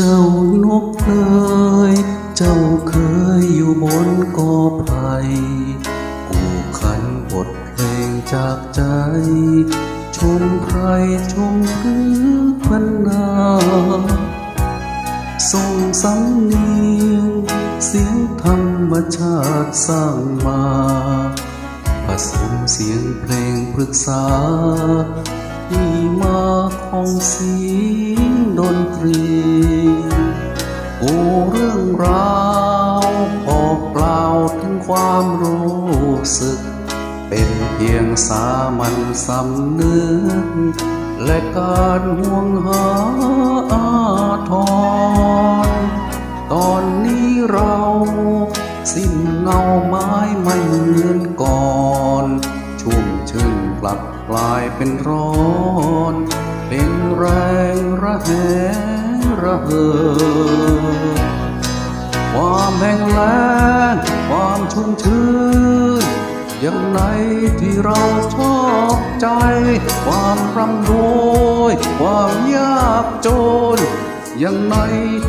เจ้านกเลยเจ้าเคยอยู่บนกอไผ่กูขันบทเพลงจากใจ ชมไพรชมพือพันนาส่งสำเนียง เสียงธรรมชาติสร้างมาผสมเสียงเพลงปรึกษาที่มาของเสียงดนตรี เรื่องราวบอกกล่าวถึงความรู้สึก เป็นเพียงสามัญสำนึก และการห่วงหาอาทร ตอนนี้เราสิ้นเงาไม้ไม่เหมือนก่อนชุ่มชื่นกลับกลายเป็นร้อน เป็นแรงระแหงระเหิด ความแห้งแล้งความชุ่มชื้นอย่างไหนที่เราชอบใจ ความร่ำรวยความยากจนอย่างไหน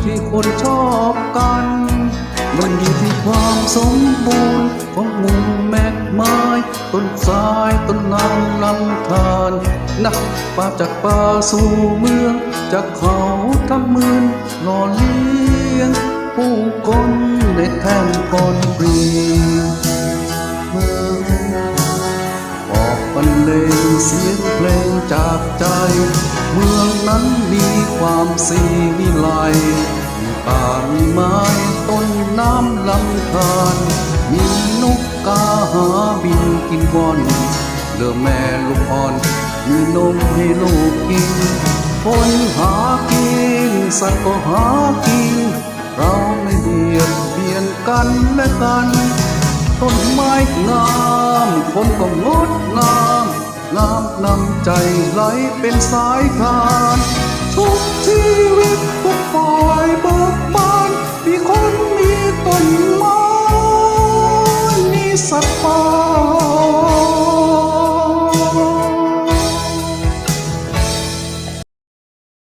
ที่คนชอบกัน มันอยู่ที่ความสมบูรณ์ของมุมแมกไม้ต้นสายต้นน้ำลำธารนะป่าจากป่าสู่เมืองจากเขาทำเมืองหล่อเลี้ยง ผู้คนในแทนคอนกรีตเมืองออกบรรเลงเสียงเพลงจากใจ เมืองนั้นมีความสีวิไลมีป่ามีไม้ต้นน้ำลำธารมีนกกาหาบินกินวอนเลือแม่ลูกอ่อน มีนมให้ลูกกินคนหากินสัตว์ก็หากิน เราไม่เบียดเบียนกันและกัน ต้นไม้งามคนก็งดงามงามนำใจไหลเป็นสายทาน ทุกชีวิตทุกฝ่าย